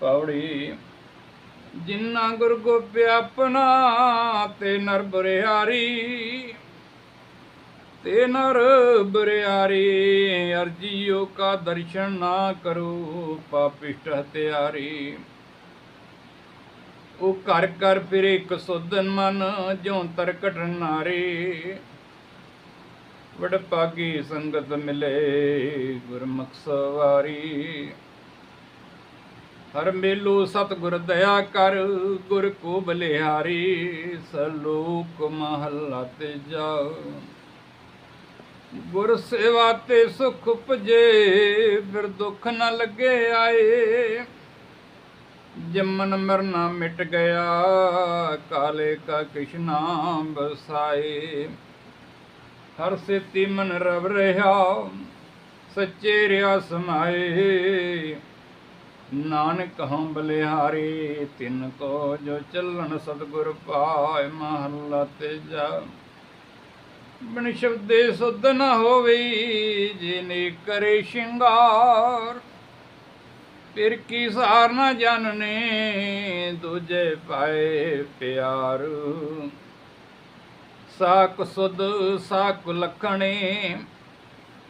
ਪੌੜੀ ਜਿੰਨਾ ਗੁਰ ਗੋਪਿਆ ਆਪਣਾ ਤੇ ਨਰ ਬਰਿਆਰੀ, ਤੇ ਨਰ ਬਰਿਆਰੀ ਅਰਜੀਓ ਕਾ ਦਰਸ਼ਨ ਨਾ ਕਰੋ ਪਾਪਿਸ਼ਟ ਹਤਿਆਰੀ ਉਹ ਘਰ ਘਰ ਫਿਰੇ ਇੱਕ ਸੁਦਨ ਮਨ, ਜਿਉ ਤਰਕਟ ਨਾਰੇ। ਵਡਭਾਗੀ ਸੰਗਤ ਮਿਲੇ ਗੁਰਮੁਖ ਸਵਾਰੀ। ਹਰ ਮੇਲੂ ਸਤਿਗੁਰ ਦਇਆ ਕਰ, ਗੁਰ ਕੋ ਬਲਿਹਾਰੀ, ਸਲੋਕ ਮਹੱਲਾ ਤੇ ਜਾ ਗੁਰ ਸੇਵਾ ਤੇ ਸੁਖ ਭਜੇ ਫਿਰ ਦੁੱਖ ਨਾ ਲੱਗੇ ਆਏ। ਜੰਮਨ ਮਰਨਾ ਮਿਟ ਗਿਆ, ਕਾਲੇ ਕਾ ਕਿਸ਼ਨਾ ਬਸਾਏ। ਹਰ ਸਿੱਤੀ ਮਨ ਰਵ ਰਹਾ, ਸੱਚੇ ਰਿਆ ਸਮਾਏ। ਨਾਨਕ ਹਮ ਬਲਿਹਾਰੀ, ਤਿਨ ਕੋ ਜੋ ਚੱਲਣ ਸਤਿਗੁਰ ਪਾਏ ਮਹੱਲਾ ਤੇਜਾ। ਬਿਨ ਸ਼ਬਦੇ ਸੁਧ ਨ ਹੋਵੇ, ਜਿਨੇ ਕਰੇ ਸ਼ਿੰਗਾਰ, ਫਿਰ ਕੀ ਸਾਰ ਨਾ ਜਾਣਨੇ, ਦੂਜੇ ਪਾਏ ਪਿਆਰ। ਸਾਕ ਸੁਧ, ਸਾਕ ਲਖਣੇ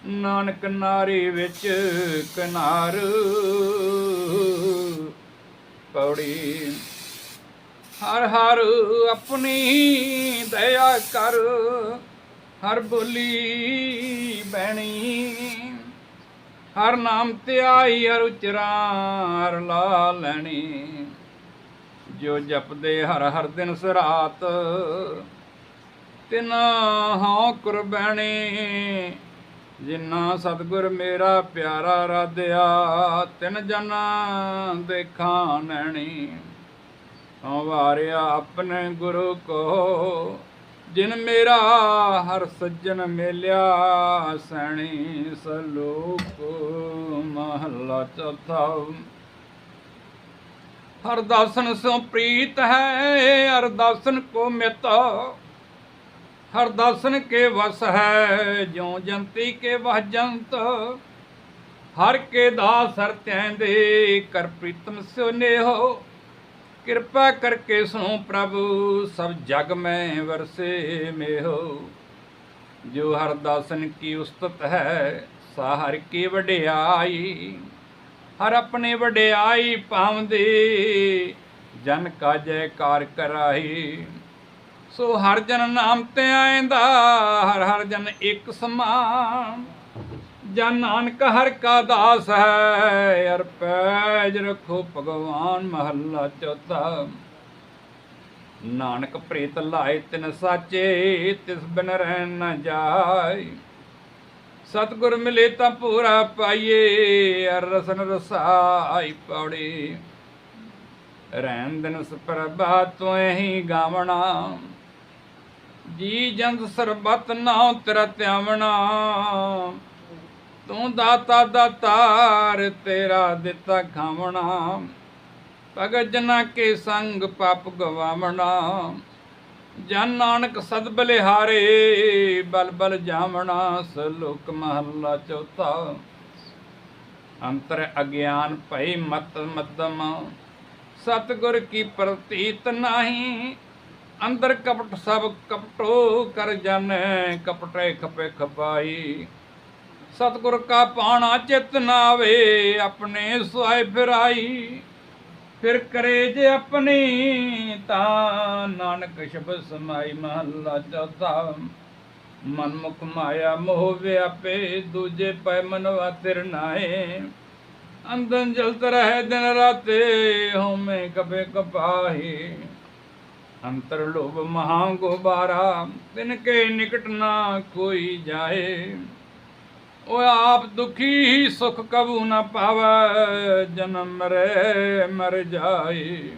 ਨਾਨਕ ਨਾਰੀ ਵਿੱਚ ਕਿਨਾਰ। ਪੌੜੀ ਹਰ ਹਰ ਆਪਣੀ ਦਇਆ ਕਰ, ਹਰ ਬੋਲੀ ਬੈਣੀ ਹਰ ਨਾਮ ਤੇ ਆਈ, ਹਰ ਉਚਰਾ ਲਾ ਲੈਣੀ। ਜੋ ਜਪਦੇ ਹਰ ਹਰ ਦਿਨ ਸਰਾਤ, ਤਿਨ ਹਉ ਕੁਰਬਾਨੀ ਜਿਨ੍ਹਾਂ ਸਤਿਗੁਰ ਮੇਰਾ ਪਿਆਰਾ ਰਾਧਿਆ, ਤਿਨ ਜਨ ਦੇਖਾਂ ਨੈਣੀ ਹਉ ਵਾਰਿਆ ਆਪਣੇ ਗੁਰੂ ਕੋ, ਜਿਨ ਮੇਰਾ ਹਰ ਸੱਜਣ ਮਿਲਿਆ ਸੈਣੀ ਸਲੋਕ ਮਹੱਲਾ ਚੌਥਾ। ਹਰ ਦਾਸਨ ਸੋ ਪ੍ਰੀਤ ਹੈ ਅਰਦਾਸਨ ਕੋ ਮਿਤ। ਹਰਦਾਸਨ ਕੇ ਵਸ ਹੈ, ਜਿਉ ਜੰਤੀ ਕੇ ਵਹ ਜੰਤ। ਹਰ ਕੇ ਦਾਸ ਹਰ ਤੈਂਦੇ ਕਰ ਪ੍ਰੀਤਮ ਸਿਓ ਨੇਹੋ। ਕਿਰਪਾ ਕਰਕੇ ਸੁਣੋ ਪ੍ਰਭੂ, ਸਭ ਜਗ ਮੈਂ ਵਰਸੇ ਮੇਹੋ। ਜੋ ਹਰਦਾਸਨ ਕੀ ਉਸਤਤ ਹੈ, ਸਾ ਹਰ ਕੀ ਵਡਿਆਈ। ਹਰ ਆਪਣੇ ਵਡਿਆਈ ਪਾਉਂਦੇ ਜਨ ਕਾ ਜੈਕਾਰ ਕਰਾਈ। ਸੋ ਹਰ ਜਨ ਨਾਮ ਤੇ ਆਇਂਦਾ, ਹਰ ਹਰ ਜਨ ਇੱਕ ਸਮਾਨ। ਜਨ ਨਾਨਕ ਹਰ ਕਾ ਦਾਸ ਹੈ, ਅਰ ਪੈਜ ਰਖੋ ਭਗਵਾਨ ਮਹੱਲਾ ਚੌਥਾ। ਨਾਨਕ ਪ੍ਰੀਤ ਲਾਏ ਤਿਨ ਸਾਚੇ, ਤਿਸ ਬਿਨ ਰਹਿ ਨ ਜਾਏ। ਸਤਿਗੁਰ ਮਿਲੇ ਤਾਂ ਪੂਰਾ ਪਾਈਏ, ਅਰ ਰਸਨ ਰਸਾਈ ਪੌੜੀ। ਰਹਿਣ ਦਿਨ ਸਪਰਭਾ ਤੋਂ ਹੀ ਗਾਵਣਾ। ਜੀ ਜੰਦ ਸਰਬਤ ਨਾਉ ਤੇਰਾ ਧਿਆਵਣਾ। ਤੂੰ ਦਾਤਾ ਦਾਤਾਰ ਤੇਰਾ ਦਿੱਤਾ ਖਾਵਣਾ। ਭਗਤ ਜਨਾ ਕੇ ਸੰਗ ਪਾਪ ਗਵਾਵਣਾ। ਜਨ ਨਾਨਕ ਸਦ ਬਲਿਹਾਰੇ ਬਲ ਬਲ ਜਾਵਣਾ ਸਲੋਕ ਮਹੱਲਾ ਚੌਥਾ। ਅੰਤਰ ਅਗਿਆਨ ਭਈ ਮਤ ਮਦਮ ਸਤਗੁਰ ਕੀ ਪ੍ਰਤੀਤ ਨਹੀਂ ਅੰਦਰ ਕਪਟ ਸਭ ਕਪਟੋ ਕਰ ਜਾਣੈ ਕਪਟੇ ਖਪੇ ਖਪਾਈ। ਸਤਗੁਰ ਕਾ ਪਾਣਾ ਚਿਤ ਨਾਵੇ, ਆਪਣੇ ਸੁਆਏ ਫਿਰਾਈ। ਫਿਰ ਕਰੇ ਜੇ ਆਪਣੀ, ਤਾਂ ਨਾਨਕ ਸ਼ਬਦ ਸਮਾਈ ਮਹੱਲਾ ਚੌਥਾ। ਮਨ ਮੁਖ ਮਾਇਆ ਮੋਹ ਵਿਆਪੇ, ਦੂਜੇ ਪੈ ਮਨਵਾ ਤਿਰ ਨਾਏ ਅੰਦਨ ਜਲਤ ਰਹੇ ਦਿਨ ਰਾਤੇ, ਹਉਮੈ ਕਬੇ ਕਪਾਹੀ। ਅੰਤਰ ਲੋਭ ਮਹਾ ਗੋਬਾਰਾ ਤਿਨ ਕੇ ਨਿਕਟ ਨਾ ਕੋਈ ਜਾਏ। ਓ ਆਪ ਦੁਖੀ ਹੀ ਸੁਖ ਕਬੂ ਨਾ ਪਾਵੈ, ਜਨਮ ਮਰੇ ਮਰ ਜਾਏ।